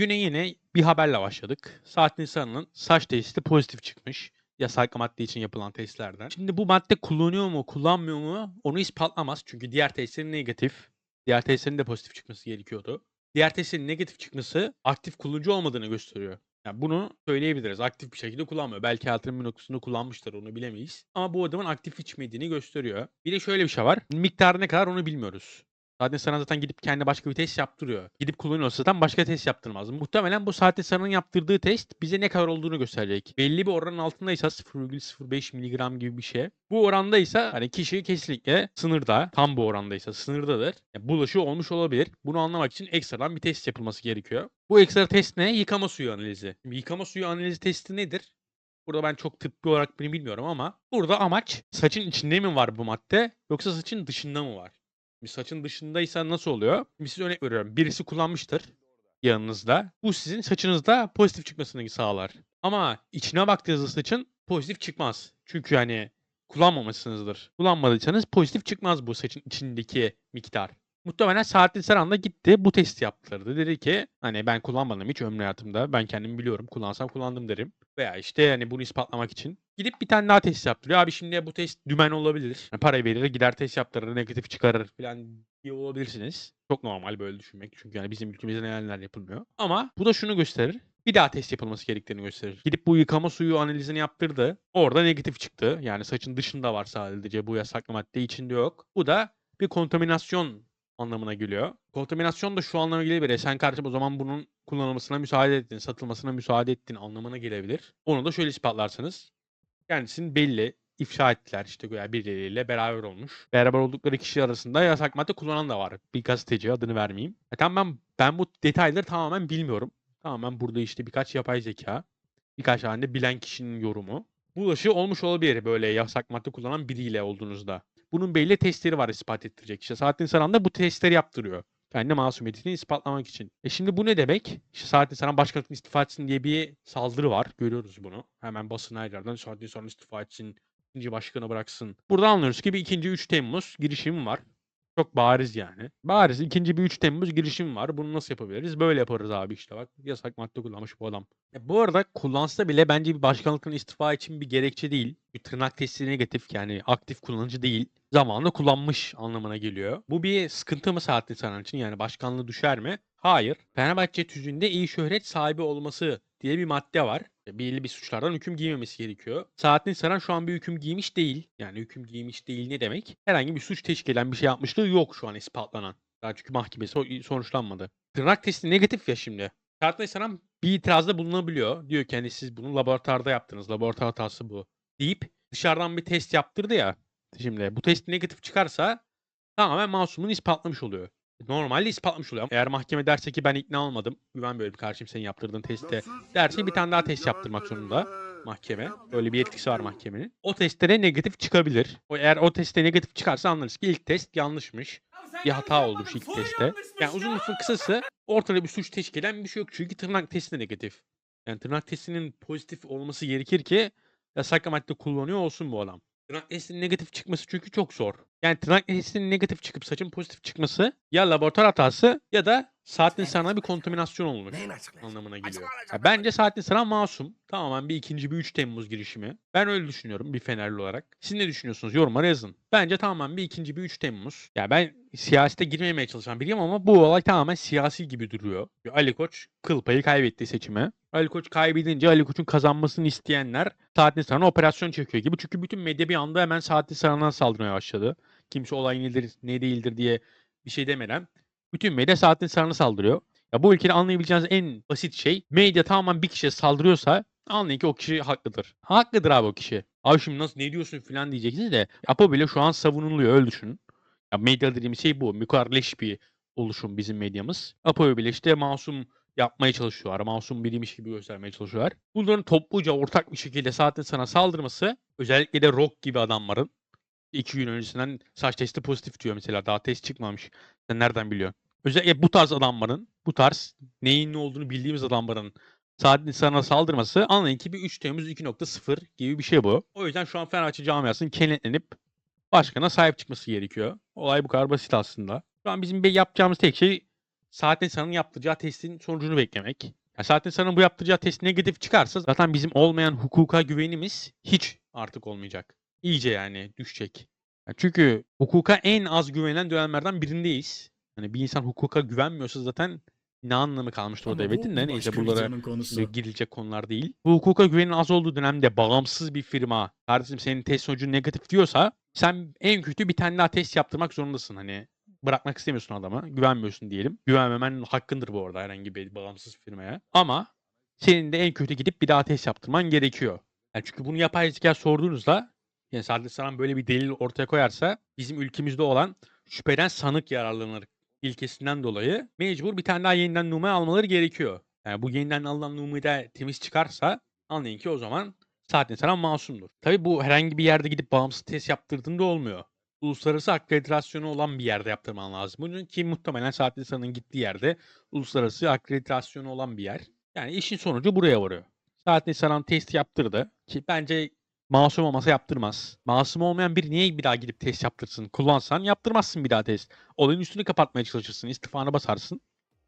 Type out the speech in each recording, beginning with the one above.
güne yine bir haberle başladık. Saatin Sarı'nın saç testi pozitif çıkmış. Yasaklı madde için yapılan testlerden. Şimdi bu madde kullanıyor mu, kullanmıyor mu onu ispatlamaz. Çünkü diğer testlerin negatif. Diğer testlerin de pozitif çıkması gerekiyordu. Diğer testlerin negatif çıkması aktif kullanıcı olmadığını gösteriyor. Yani bunu söyleyebiliriz. Aktif bir şekilde kullanmıyor. Belki altının bir noktasında kullanmıştır onu bilemeyiz. Ama bu adamın aktif içmediğini gösteriyor. Bir de şöyle bir şey var. Miktarı ne kadar onu bilmiyoruz. Zaten sana zaten gidip kendi başka bir test yaptırıyor. Gidip kullanıyorsa zaten başka test yaptırmaz. Muhtemelen bu saatte sanın yaptırdığı test bize ne kadar olduğunu gösterecek. Belli bir oranın altındaysa 0,05 mg gibi bir şey. Bu orandaysa hani kişi kesinlikle sınırda. Tam bu orandaysa sınırdadır. Yani bulaşı olmuş olabilir. Bunu anlamak için ekstradan bir test yapılması gerekiyor. Bu ekstra test ne? Yıkama suyu analizi. Şimdi yıkama suyu analizi testi nedir? Burada ben çok tıbbi olarak bunu bilmiyorum ama burada amaç saçın içinde mi var bu madde yoksa saçın dışında mı var? Bir saçın dışındaysa nasıl oluyor? Bir size örnek veriyorum. Birisi kullanmıştır yanınızda. Bu sizin saçınızda pozitif çıkmasını sağlar. Ama içine baktığınızda saçın pozitif çıkmaz. Çünkü hani kullanmamışsınızdır. Kullanmadıysanız pozitif çıkmaz bu saçın içindeki miktar. Muhtemelen Saadettin Saran gitti bu testi yaptırdı. Dedi ki hani ben kullanmadım hiç ömrü hayatımda. Ben kendim biliyorum. Kullansam kullandım derim. Veya işte hani bunu ispatlamak için. Gidip bir tane daha test yaptırıyor. Abi şimdi bu test dümen olabilir. Yani parayı verir gider test yaptırır negatif çıkarır falan diye olabilirsiniz. Çok normal böyle düşünmek. Çünkü yani bizim ülkemizde neler yapılmıyor. Ama bu da şunu gösterir. Bir daha test yapılması gerektiğini gösterir. Gidip bu yıkama suyu analizini yaptırdı. Orada negatif çıktı. Yani saçın dışında var sadece bu yasaklı madde içinde yok. Bu da bir kontaminasyon anlamına geliyor. Kontaminasyon da şu anlama gelebilir. E Sen kardeşim o zaman bunun kullanılmasına müsaade ettin, satılmasına müsaade ettin anlamına gelebilir. Onu da şöyle ispatlarsınız. Kendisini belli ifşa ettiler işte güya birileriyle beraber olmuş. Beraber oldukları kişi arasında yasak madde kullanan da var. Bir gazeteci adını vermeyeyim. E tamam ben, ben bu detayları tamamen bilmiyorum. Tamamen burada işte birkaç yapay zeka, birkaç tane bilen kişinin yorumu. Bulaşı olmuş olabilir böyle yasak madde kullanan biriyle olduğunuzda. Bunun belli testleri var ispat ettirecek. İşte Saadettin Saran da bu testleri yaptırıyor. Kendi masumiyetini ispatlamak için. E şimdi bu ne demek? İşte Saadettin Saran başkanlıktan istifa etsin diye bir saldırı var. Görüyoruz bunu. Hemen basın her yerden Saadettin Saran istifa etsin. ikinci başkanı bıraksın. Burada anlıyoruz ki bir ikinci 3 Temmuz girişimi var. Çok bariz yani. Bariz ikinci bir 3 Temmuz girişim var. Bunu nasıl yapabiliriz? Böyle yaparız abi işte bak. Yasak madde kullanmış bu adam. E bu arada kullansa bile bence bir başkanlıktan istifa için bir gerekçe değil. Bir tırnak testi negatif yani aktif kullanıcı değil. Zamanında kullanmış anlamına geliyor. Bu bir sıkıntı mı Saadettin Saran için? Yani başkanlığı düşer mi? Hayır. Fenerbahçe tüzüğünde iyi şöhret sahibi olması diye bir madde var. Belli bir suçlardan hüküm giymemesi gerekiyor. Saadettin Saran şu an bir hüküm giymiş değil. Yani hüküm giymiş değil ne demek? Herhangi bir suç teşkil eden bir şey yapmışlığı yok şu an ispatlanan. Daha çünkü mahkemesi sonuçlanmadı. Tırnak testi negatif ya şimdi. Saadettin Saran bir itirazda bulunabiliyor. Diyor ki hani siz bunu laboratuvarda yaptınız. Laboratuvar hatası bu. Deyip dışarıdan bir test yaptırdı ya. Şimdi bu test negatif çıkarsa tamamen masumunu ispatlamış oluyor. Normalde ispatlamış oluyor. Eğer mahkeme derse ki ben ikna olmadım. Güven böyle bir karşıyım senin yaptırdığın testte. Derse bir tane daha test yaptırmak zorunda mahkeme. Böyle bir yetkisi var mahkemenin. O testlere negatif çıkabilir. O eğer o testte negatif çıkarsa anlarız ki ilk test yanlışmış. Bir hata olmuş ilk testte. Yani uzun lafın kısası ortada bir suç teşkil eden bir şey yok. Çünkü tırnak testi negatif. Yani tırnak testinin pozitif olması gerekir ki yasaklı madde kullanıyor olsun bu adam. Testinin negatif çıkması çünkü çok zor. Yani tırnak testinin negatif çıkıp saçın pozitif çıkması ya laboratuvar hatası ya da saatin sana bir kontaminasyon olmuş anlamına geliyor. Ya bence Saadettin Saran masum. Tamamen bir ikinci bir 3 Temmuz girişimi. Ben öyle düşünüyorum bir Fenerli olarak. Siz ne düşünüyorsunuz? Yorumlara yazın. Bence tamamen bir ikinci bir 3 Temmuz. Ya ben siyasete girmemeye çalışan biriyim ama bu olay tamamen siyasi gibi duruyor. Ali Koç kıl payı kaybetti seçimi. Ali Koç kaybedince Ali Koç'un kazanmasını isteyenler Saadettin Saran'a operasyon çekiyor gibi. Çünkü bütün medya bir anda hemen Saadettin Saran'a saldırmaya başladı. Kimse olay nedir, ne değildir diye bir şey demeden. Bütün medya Saadettin Saran'a saldırıyor. Ya bu ülkede anlayabileceğiniz en basit şey medya tamamen bir kişiye saldırıyorsa anlayın ki o kişi haklıdır. Haklıdır abi o kişi. Abi şimdi nasıl ne diyorsun falan diyeceksiniz de Apo bile şu an savunuluyor öyle düşünün. Ya medya dediğimiz şey bu. Mükarleş bir oluşum bizim medyamız. Apo'yu bile işte masum yapmaya çalışıyorlar. Masum biriymiş gibi göstermeye çalışıyorlar. Bunların topluca ortak bir şekilde Saadettin sana saldırması özellikle de Rock gibi adamların iki gün öncesinden saç testi pozitif diyor mesela. Daha test çıkmamış. Sen nereden biliyorsun? Özellikle bu tarz adamların, bu tarz neyin ne olduğunu bildiğimiz adamların Saadettin sana saldırması anlayın ki bir 3 Temmuz 2.0 gibi bir şey bu. O yüzden şu an Fenerbahçe camiasının kenetlenip başkana sahip çıkması gerekiyor. Olay bu kadar basit aslında. Şu an bizim yapacağımız tek şey Saatli insanın yaptıracağı testin sonucunu beklemek. Ya Saatli insanın bu yaptıracağı test negatif çıkarsa zaten bizim olmayan hukuka güvenimiz hiç artık olmayacak. İyice yani düşecek. Ya çünkü hukuka en az güvenen dönemlerden birindeyiz. Hani bir insan hukuka güvenmiyorsa zaten ne anlamı kalmıştır o Ama bu devletin de neyse bunlara konusu. Şimdi girilecek konular değil. Bu hukuka güvenin az olduğu dönemde bağımsız bir firma kardeşim senin test sonucun negatif diyorsa sen en kötü bir tane daha test yaptırmak zorundasın. Hani bırakmak istemiyorsun adama. Güvenmiyorsun diyelim. Güvenmemen hakkındır bu arada herhangi bir bağımsız firmaya. Ama senin de en kötü gidip bir daha test yaptırman gerekiyor. Yani çünkü bunu yapay zeka sorduğunuzda yani sadece sana böyle bir delil ortaya koyarsa bizim ülkemizde olan şüpheden sanık yararlanır ilkesinden dolayı mecbur bir tane daha yeniden numara almaları gerekiyor. Yani bu yeniden alınan numara temiz çıkarsa anlayın ki o zaman zaten sana masumdur. Tabii bu herhangi bir yerde gidip bağımsız test yaptırdığında olmuyor. Uluslararası akreditasyonu olan bir yerde yaptırman lazım. Bunun ki muhtemelen Saatli San'ın gittiği yerde uluslararası akreditasyonu olan bir yer. Yani işin sonucu buraya varıyor. Saatli San'ın test yaptırdı ki bence masum olmasa yaptırmaz. Masum olmayan biri niye bir daha gidip test yaptırsın? Kullansan yaptırmazsın bir daha test. Olayın üstünü kapatmaya çalışırsın. istifanı basarsın.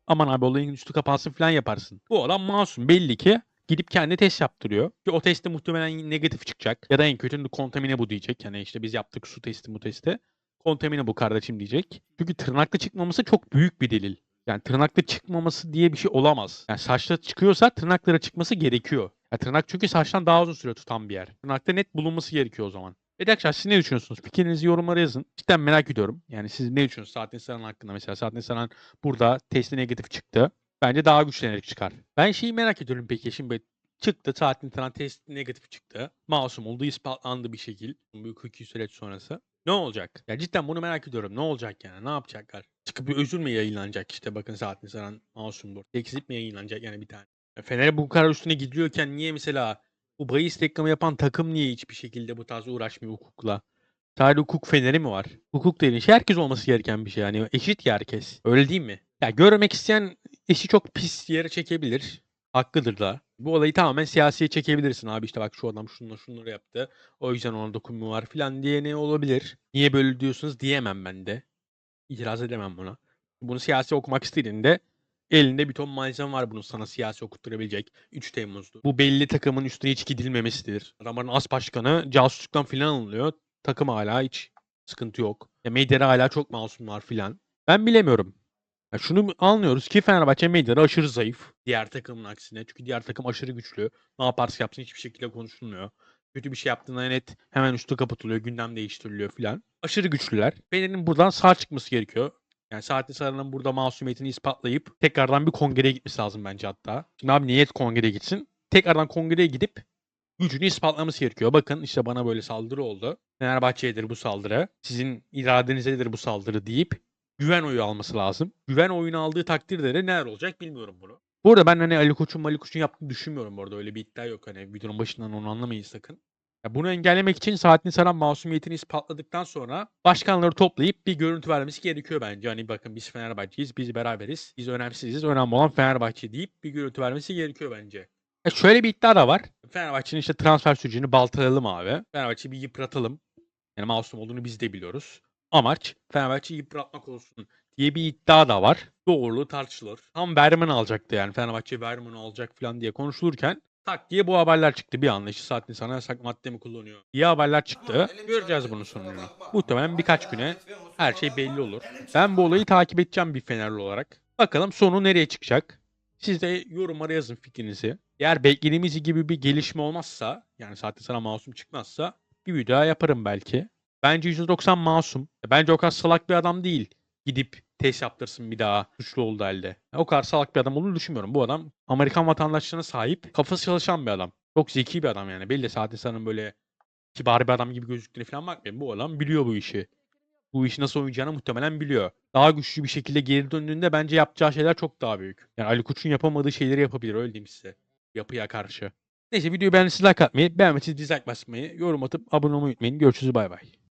Aman abi olayın üstü kapansın falan yaparsın. Bu adam masum. Belli ki gidip kendi test yaptırıyor. Ki o testte muhtemelen negatif çıkacak. Ya da en kötü kontamine bu diyecek. Yani işte biz yaptık su testi bu testi. Kontamine bu kardeşim diyecek. Çünkü tırnaklı çıkmaması çok büyük bir delil. Yani tırnaklı çıkmaması diye bir şey olamaz. Yani saçta çıkıyorsa tırnaklara çıkması gerekiyor. Ya tırnak çünkü saçtan daha uzun süre tutan bir yer. Tırnakta net bulunması gerekiyor o zaman. Evet arkadaşlar siz ne düşünüyorsunuz? Fikrinizi yorumlara yazın. Cidden merak ediyorum. Yani siz ne düşünüyorsunuz Saatli Saran hakkında? Mesela Saatli Saran burada testi negatif çıktı. Bence daha güçlenerek çıkar. Ben şeyi merak ediyorum peki. Şimdi çıktı Saatli Saran testi negatif çıktı. Masum olduğu ispatlandı bir şekil. Bu hukuki süreç sonrası. Ne olacak? Ya cidden bunu merak ediyorum. Ne olacak yani? Ne yapacaklar? Çıkıp bir özür mü yayınlanacak işte bakın Saatli Saran masumdur. Tekzip mi yayınlanacak yani bir tane? Ya Fener'e bu kadar üstüne gidiyorken niye mesela bu bahis reklamı yapan takım niye hiçbir şekilde bu tarz uğraşmıyor hukukla? Sadece hukuk feneri mi var? Hukuk dediğin şey herkes olması gereken bir şey. Yani eşit ya herkes. Öyle değil mi? Ya görmek isteyen işi çok pis yere çekebilir. Hakkıdır da. Bu olayı tamamen siyasiye çekebilirsin abi işte bak şu adam şunları şunları yaptı. O yüzden ona dokunma var filan diye ne olabilir? Niye böyle diyorsunuz diyemem ben de. İtiraz edemem buna. Bunu siyasi okumak istediğinde elinde bir ton malzeme var bunu sana siyasi okutturabilecek. 3 Temmuz'du. Bu belli takımın üstüne hiç gidilmemesidir. Adamların as başkanı casusluktan filan alınıyor. Takım hala hiç sıkıntı yok. Ya medyada hala çok masumlar filan. Ben bilemiyorum. Ya şunu anlıyoruz ki Fenerbahçe medyada aşırı zayıf. Diğer takımın aksine. Çünkü diğer takım aşırı güçlü. Ne yaparsa yapsın hiçbir şekilde konuşulmuyor. Kötü bir şey yaptığında net hemen üstü kapatılıyor. Gündem değiştiriliyor filan. Aşırı güçlüler. Fener'in buradan sağ çıkması gerekiyor. Yani Saatli Sarı'nın burada masumiyetini ispatlayıp tekrardan bir kongreye gitmesi lazım bence hatta. Şimdi abi niyet kongreye gitsin. Tekrardan kongreye gidip gücünü ispatlaması gerekiyor. Bakın işte bana böyle saldırı oldu. Fenerbahçe'yedir bu saldırı. Sizin iradenizedir bu saldırı deyip güven oyu alması lazım. Güven oyunu aldığı takdirde de neler olacak bilmiyorum bunu. Bu arada ben hani Ali Koç'un Ali Koç'un yaptığını düşünmüyorum bu. Öyle bir iddia yok. Hani videonun başından onu anlamayın sakın. Ya bunu engellemek için Saatli Saran masumiyetini ispatladıktan sonra başkanları toplayıp bir görüntü vermesi gerekiyor bence. Hani bakın biz Fenerbahçeyiz, biz beraberiz, biz önemsiziz, önemli olan Fenerbahçe deyip bir görüntü vermesi gerekiyor bence. Ya şöyle bir iddia da var. Fenerbahçe'nin işte transfer sürecini baltalayalım abi. Fenerbahçe'yi bir yıpratalım. Yani masum olduğunu biz de biliyoruz. Amaç Fenerbahçe'yi yıpratmak olsun diye bir iddia da var. Doğruluğu tartışılır. Tam Verman alacaktı yani Fenerbahçe Verman'ı alacak falan diye konuşulurken tak diye bu haberler çıktı bir anda. İşte saatin sana yasak madde mi kullanıyor? İyi haberler çıktı. Göreceğiz bunun sonunu. Muhtemelen birkaç güne her şey belli olur. Ben bu olayı takip edeceğim bir Fenerli olarak. Bakalım sonu nereye çıkacak? Siz de yorumlara yazın fikrinizi. Eğer beklediğimiz gibi bir gelişme olmazsa, yani saatte sana masum çıkmazsa bir video yaparım belki. Bence %90 masum. Bence o kadar salak bir adam değil. Gidip test yaptırsın bir daha suçlu olduğu halde. O kadar salak bir adam olduğunu düşünmüyorum. Bu adam Amerikan vatandaşlığına sahip, kafası çalışan bir adam. Çok zeki bir adam yani. Belli saatte sanın böyle kibar bir adam gibi gözüktüğüne falan bakmayın. Bu adam biliyor bu işi. Bu işi nasıl oynayacağını muhtemelen biliyor. Daha güçlü bir şekilde geri döndüğünde bence yapacağı şeyler çok daha büyük. Yani Ali Koç'un yapamadığı şeyleri yapabilir öyle diyeyim size. Yapıya karşı. Neyse videoyu beğendiyseniz like atmayı, beğenmediyseniz dislike basmayı, yorum atıp abone olmayı unutmayın. Görüşürüz bay bay.